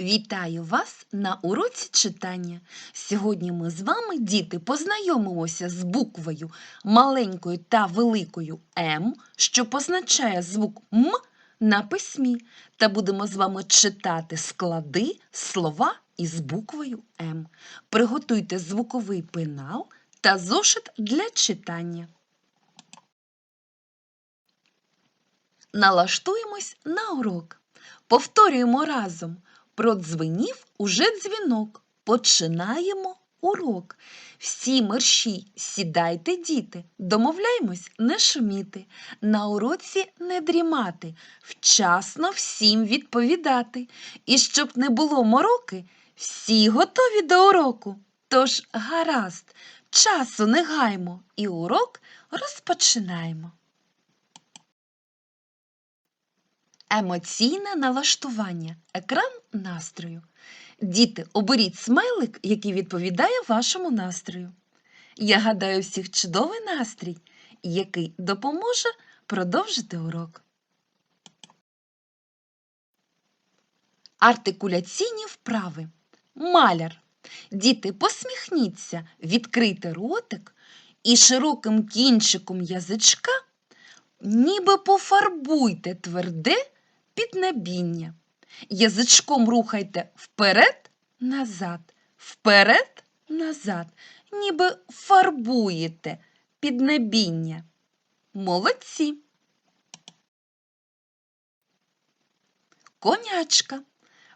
Вітаю вас на уроці читання. Сьогодні ми з вами, діти, познайомимося з буквою маленькою та великою М, що позначає звук М на письмі, та будемо з вами читати склади, слова із буквою М. Приготуйте звуковий пенал та зошит для читання. Налаштуємось на урок. Повторюємо разом. Продзвенів уже дзвінок. Починаємо урок. Всі мерщій, сідайте, діти, домовляємось не шуміти, на уроці не дрімати, вчасно всім відповідати. І щоб не було мороки, всі готові до уроку. Тож гаразд, часу не гаймо і урок розпочинаємо. Емоційне налаштування. Екран настрою. Діти, оберіть смайлик, який відповідає вашому настрою. Я гадаю, всіх чудовий настрій, який допоможе продовжити урок. Артикуляційні вправи. Маляр. Діти, посміхніться, відкрийте ротик і широким кінчиком язичка ніби пофарбуйте тверде піднебіння. Язичком рухайте вперед, назад, вперед, назад, ніби фарбуєте піднебіння. Молодці. Конячка.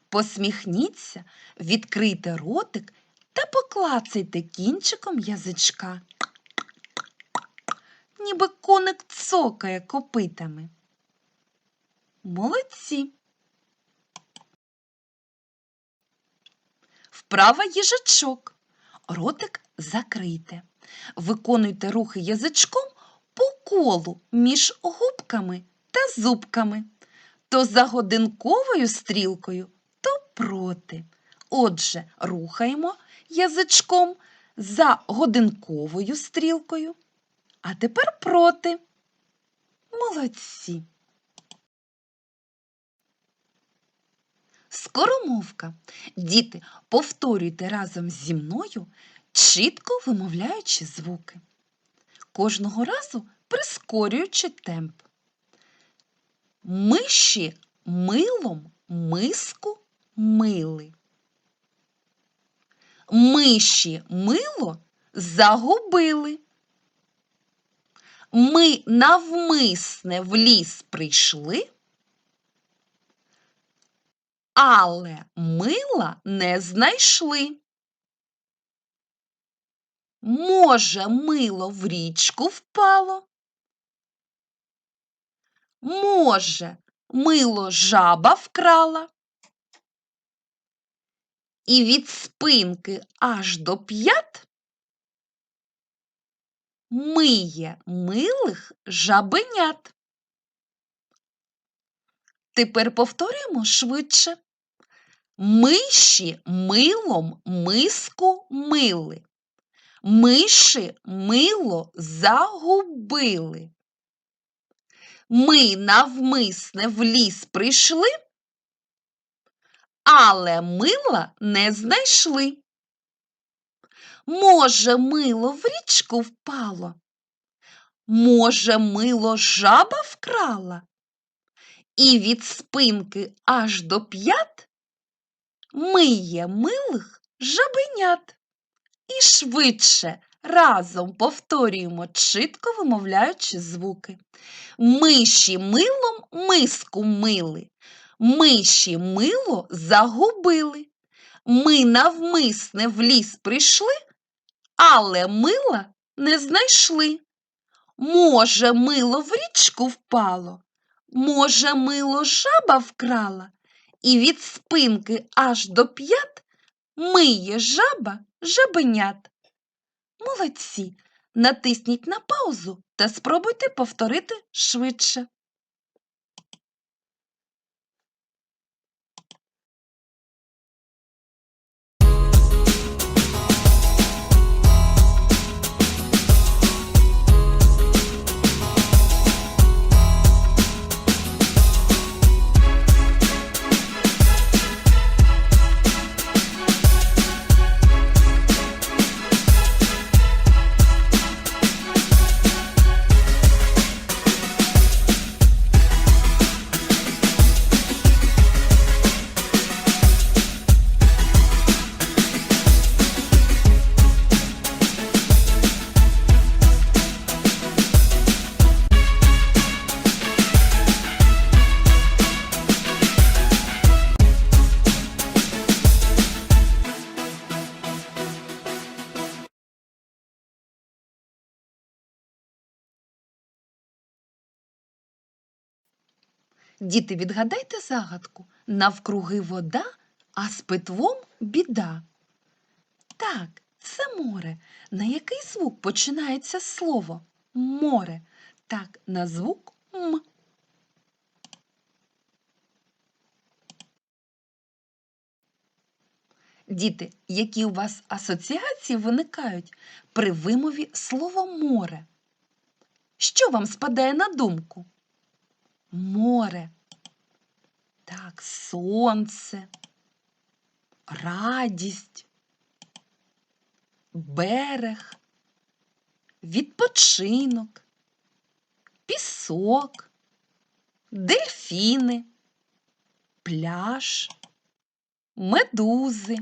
Посміхніться, відкрийте ротик та поклацайте кінчиком язичка. Ніби коник цокає копитами. Молодці. Вправа їжачок. Ротик закрийте. Виконуйте рухи язичком по колу між губками та зубками. То за годинковою стрілкою, то проти. Отже, рухаємо язичком за годинковою стрілкою. А тепер проти. Молодці. Скоромовка. Діти, повторюйте разом зі мною, чітко вимовляючи звуки. Кожного разу прискорюючи темп. Миші милом миску мили. Миші мило загубили. Ми навмисне в ліс прийшли, але мила не знайшли. Може, мило в річку впало? Може, мило жаба вкрала? І від спинки аж до п'ят миє милих жабенят. Тепер повторюємо швидше. Миші милом миску мили. Миші мило загубили. Ми навмисне в ліс прийшли, але мила не знайшли. Може, мило в річку впало? Може, мило жаба вкрала? І від спинки аж до п'ят миє милих жабенят. І швидше разом повторюємо, чітко вимовляючи звуки. Миші милом миску мили, миші мило загубили. Ми навмисне в ліс прийшли, але мила не знайшли. Може, мило в річку впало, може, мило жаба вкрала, і від спинки аж до п'ят миє жаба жабенят. Молодці! Натисніть на паузу та спробуйте повторити швидше. Діти, відгадайте загадку. Навкруги вода, а з питвом біда. Так, це море. На який звук починається слово? Море. Так, на звук М. Діти, які у вас асоціації виникають при вимові слова море? Що вам спадає на думку? Море. Так, сонце, радість, берег, відпочинок, пісок, дельфіни, пляж, медузи,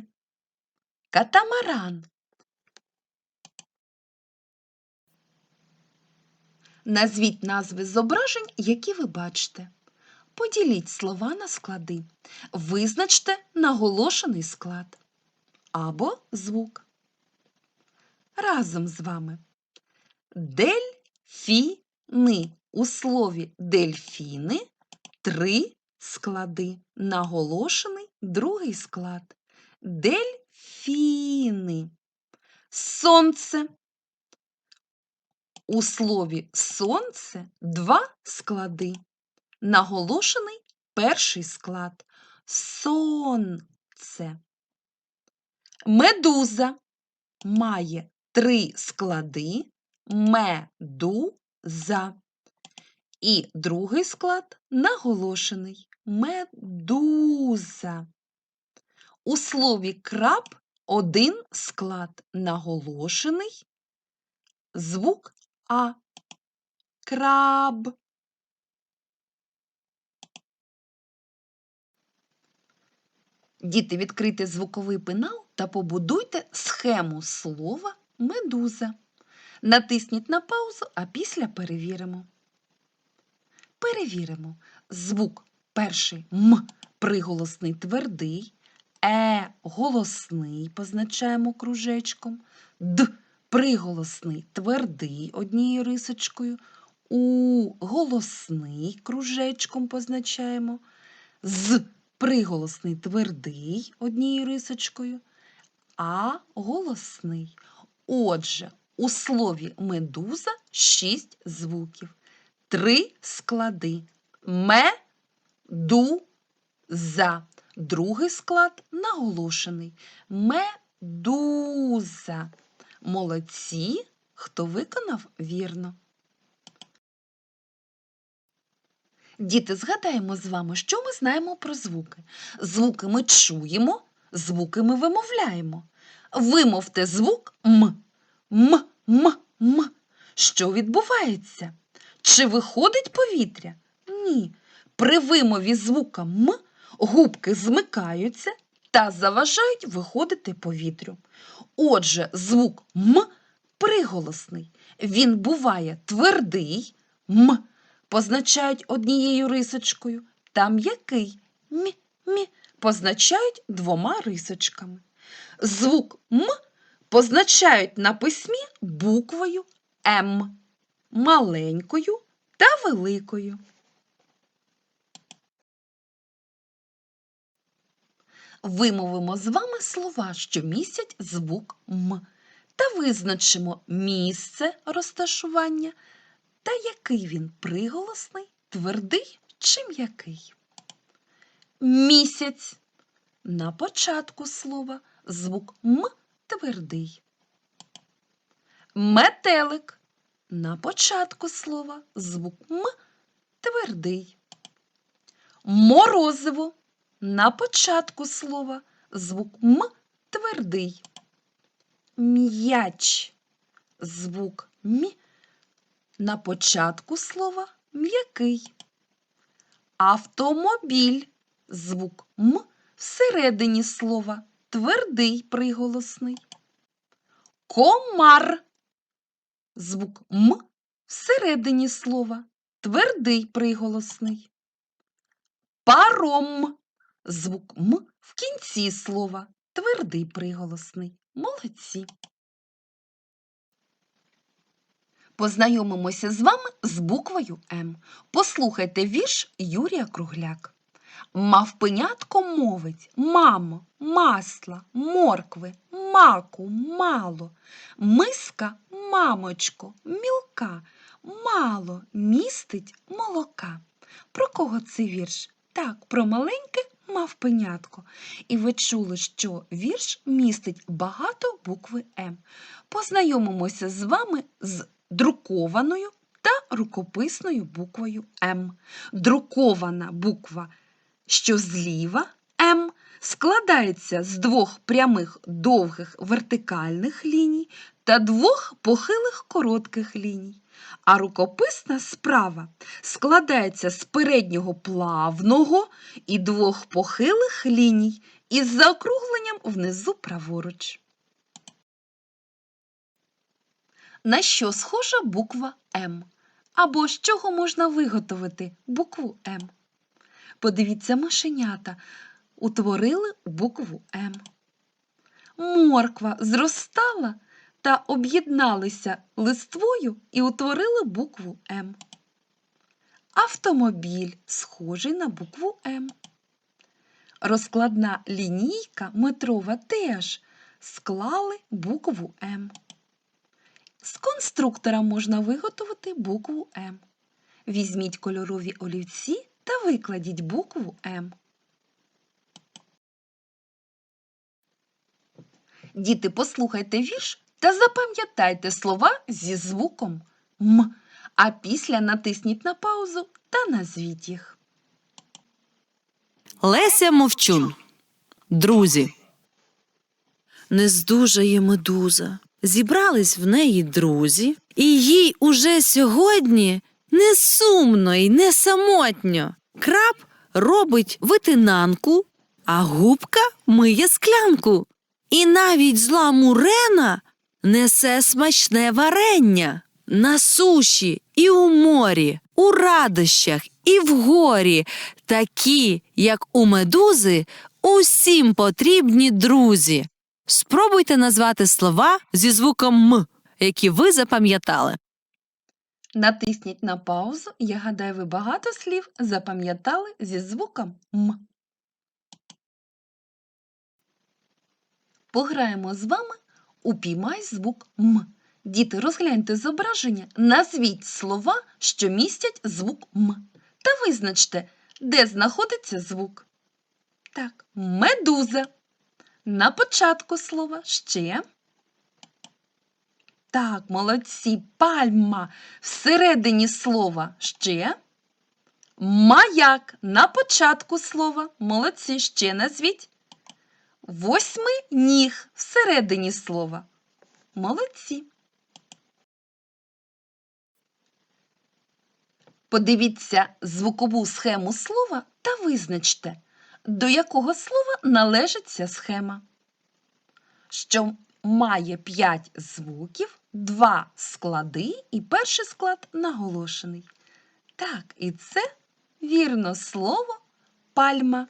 катамаран. Назвіть назви зображень, які ви бачите. Поділіть слова на склади. Визначте наголошений склад або звук. Разом з вами. Дельфіни. У слові дельфіни три склади. Наголошений другий склад. Дельфіни. Сонце. У слові сонце два склади. Наголошений перший склад сонце. Медуза має три склади медуза. І другий склад наголошений медуза. У слові краб один склад наголошений звук А. Краб. Діти, відкрийте звуковий пенал та побудуйте схему слова медуза. Натисніть на паузу, а після перевіримо. Перевіримо. Звук перший М приголосний твердий, Е голосний позначаємо кружечком, Д приголосний твердий однією рисочкою, У голосний кружечком позначаємо, З приголосний твердий однією рисочкою, А голосний. Отже, у слові медуза шість звуків, три склади ме, ду, за. Другий склад наголошений медуза. Молодці, хто виконав вірно. Діти, згадаємо з вами, що ми знаємо про звуки. Звуки ми чуємо, звуки ми вимовляємо. Вимовте звук М. М, М, М. Що відбувається? Чи виходить повітря? Ні. При вимові звука М губки змикаються та заважають виходити повітрю. Отже, звук М приголосний. Він буває твердий М, позначають однією рисочкою, та м'який Мі, Мі позначають двома рисочками. Звук М позначають на письмі буквою М, маленькою та великою. Вимовимо з вами слова, що містять звук М, та визначимо місце розташування та який він приголосний, твердий чи м'який. Місяць. На початку слова звук М твердий. Метелик. На початку слова звук М твердий. Морозиво. На початку слова звук М твердий. М'яч. Звук Мі. На початку слова м'який. Автомобіль. Звук М всередині слова твердий приголосний. Комар. Звук М всередині слова твердий приголосний. Паром. Звук М в кінці слова твердий приголосний. Молодці. Познайомимося з вами з буквою М. Послухайте вірш Юрія Кругляк. Мавпенятко мовить мамо, масла, моркви, маку, мало, миска, мамочко, мілка, мало містить молока. Про кого цей вірш? Так, про маленьке мавпенятко. І ви чули, що вірш містить багато букви М. Познайомимося з вами з друкованою та рукописною буквою М. Друкована буква, що зліва М, складається з двох прямих довгих вертикальних ліній та двох похилих коротких ліній. А рукописна справа складається з переднього плавного і двох похилих ліній із заокругленням внизу праворуч. На що схожа буква М? Або з чого можна виготовити букву М? Подивіться, мишенята утворили букву М. Морква зростала та об'єдналися листвою і утворили букву М. Автомобіль схожий на букву М. Розкладна лінійка метрова теж склали букву М. З конструктора можна виготовити букву М. Візьміть кольорові олівці та викладіть букву М. Діти, послухайте вірш та запам'ятайте слова зі звуком М, а після натисніть на паузу та назвіть їх. Леся Мовчун. Друзі. Не здужає медуза. Зібрались в неї друзі, і їй уже сьогодні не сумно й не самотньо. Краб робить витинанку, а губка миє склянку. І навіть зла мурена несе смачне варення на суші і у морі, у радощах і в горі, такі, як у медузи, усім потрібні друзі. Спробуйте назвати слова зі звуком М, які ви запам'ятали. Натисніть на паузу. Я гадаю, ви багато слів запам'ятали зі звуком М. Пограємо з вами «Упіймай звук М». Діти, розгляньте зображення, назвіть слова, що містять звук М. Та визначте, де знаходиться звук. Так, медуза. На початку слова ще. Так, молодці, пальма всередині слова ще. Маяк на початку слова. Молодці, ще назвіть. Восьми ніг всередині слова. Молодці. Подивіться звукову схему слова та визначте, до якого слова належить ця схема. Що має 5 звуків, 2 склади і перший склад наголошений. Так, і це вірно слово пальма.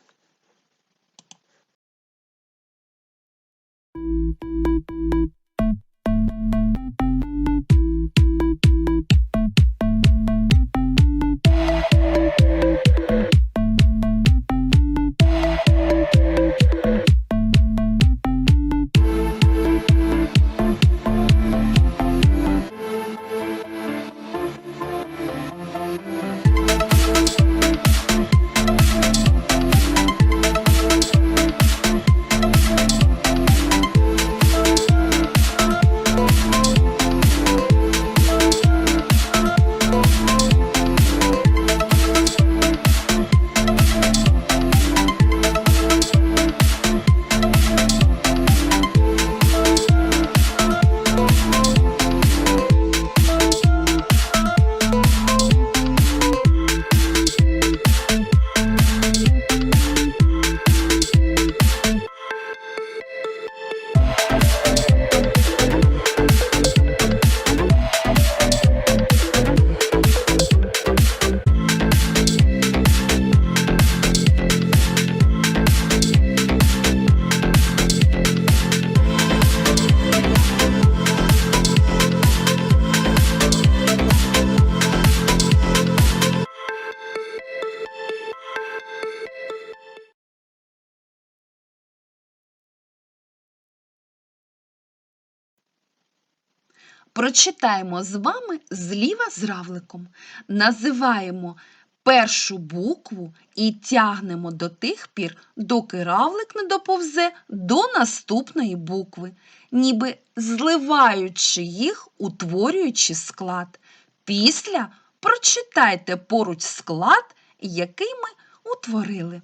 Прочитаємо з вами зліва з равликом. Називаємо першу букву і тягнемо до тих пір, доки равлик не доповзе до наступної букви, ніби зливаючи їх, утворюючи склад. Після прочитайте поруч склад, який ми утворили.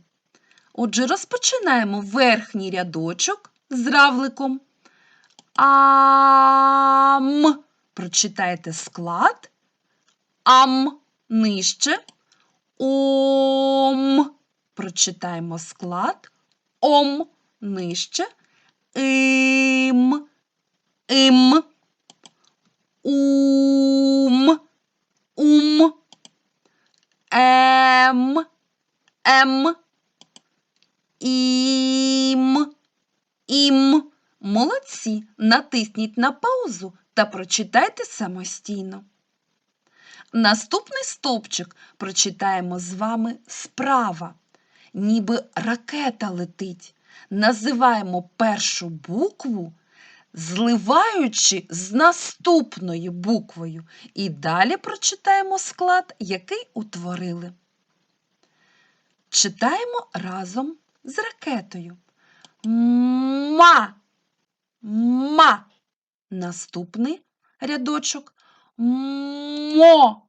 Отже, розпочинаємо верхній рядочок з равликом. Ам. Прочитайте склад. Ам нижче. Ом. Прочитаємо склад. Ом нижче. Ім. Ім. Ум. Ум. Ем. Ем. Ім. Ім. Молодці. Натисніть на паузу та прочитайте самостійно. Наступний стовпчик прочитаємо з вами справа. Ніби ракета летить. Називаємо першу букву, зливаючи з наступною буквою. І далі прочитаємо склад, який утворили. Читаємо разом з ракетою. Ма. Ма. Наступний рядочок. Мо.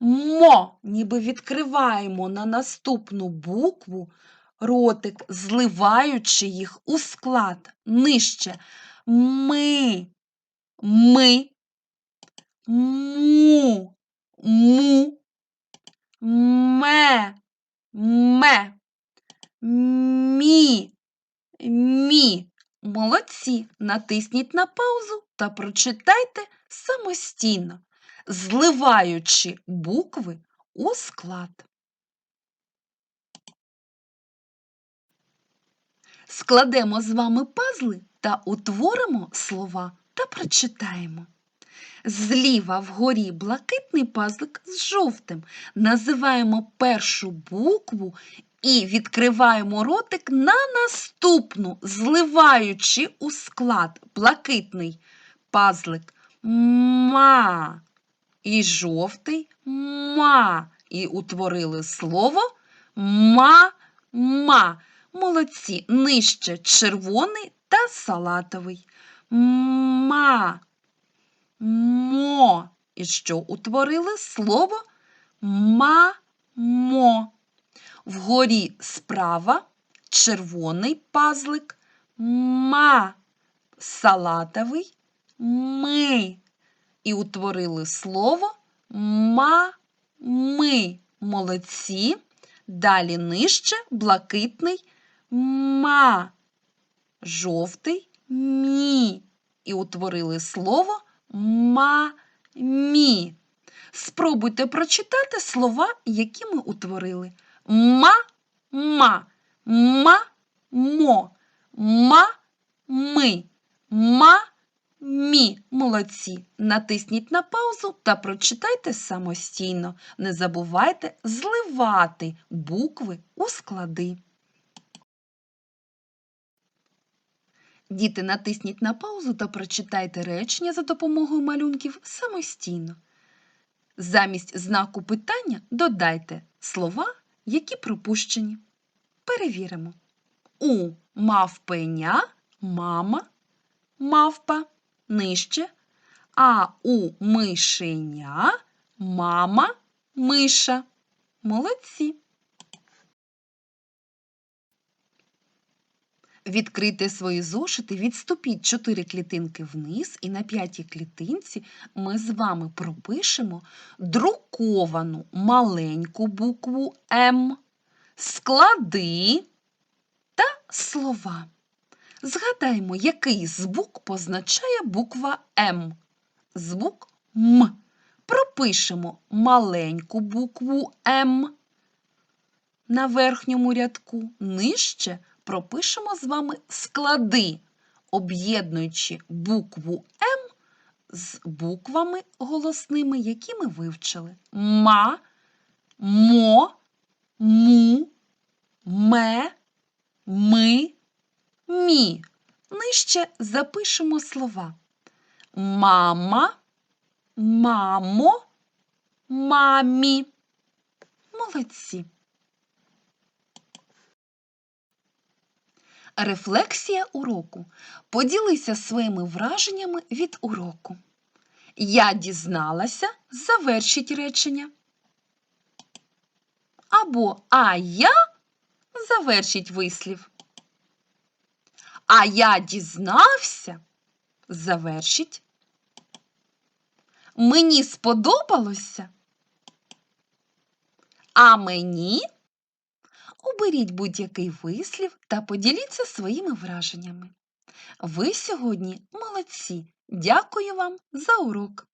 Мо. Ніби відкриваємо на наступну букву ротик, зливаючи їх у склад нижче. Ми. Ми. Му. Му. Ме. Ме. Мі. Мі. Молодці. Натисніть на паузу та прочитайте самостійно, зливаючи букви у склад. Складемо з вами пазли та утворимо слова та прочитаємо. Зліва вгорі блакитний пазлик з жовтим. Називаємо першу букву і відкриваємо ротик на наступну, зливаючи у склад блакитний пазлик ма. І жовтий ма. І утворили слово ма-ма. Молодці. Нижче червоний та салатовий. Ма. Мо. І що утворили слово ма-мо. Вгорі справа червоний пазлик ма. Салатовий ми. І утворили слово ма-ми. Молодці. Далі нижче блакитний ма. Жовтий мі. І утворили слово ма-мі. Спробуйте прочитати слова, які ми утворили. Ма-ма, ма-мо, ма-ми, ма-мі. Молодці. Натисніть на паузу та прочитайте самостійно. Не забувайте зливати букви у склади. Діти, натисніть на паузу та прочитайте речення за допомогою малюнків самостійно. Замість знаку питання додайте слова, які пропущені. Перевіримо. У мавпеня мама, мавпа нижче, а у мишеня мама миша. Молодці. Відкрийте свої зошити, відступіть 4 клітинки вниз, і на п'ятій клітинці ми з вами пропишемо друковану маленьку букву М, склади та слова. Згадаймо, який звук позначає буква М. Звук М. Пропишемо маленьку букву М на верхньому рядку, нижче пропишемо з вами склади, об'єднуючи букву М з буквами голосними, які ми вивчили. Ма, мо, му, ме, ми, мі. Нижче запишемо слова. Мама, мамо, мамі. Молодці. Рефлексія уроку. Поділися своїми враженнями від уроку. Я дізналася, завершіть речення. Або а я завершіть вислів. А я дізнався, завершіть. Мені сподобалося. А мені оберіть будь-який вислів та поділіться своїми враженнями. Ви сьогодні молодці. Дякую вам за урок.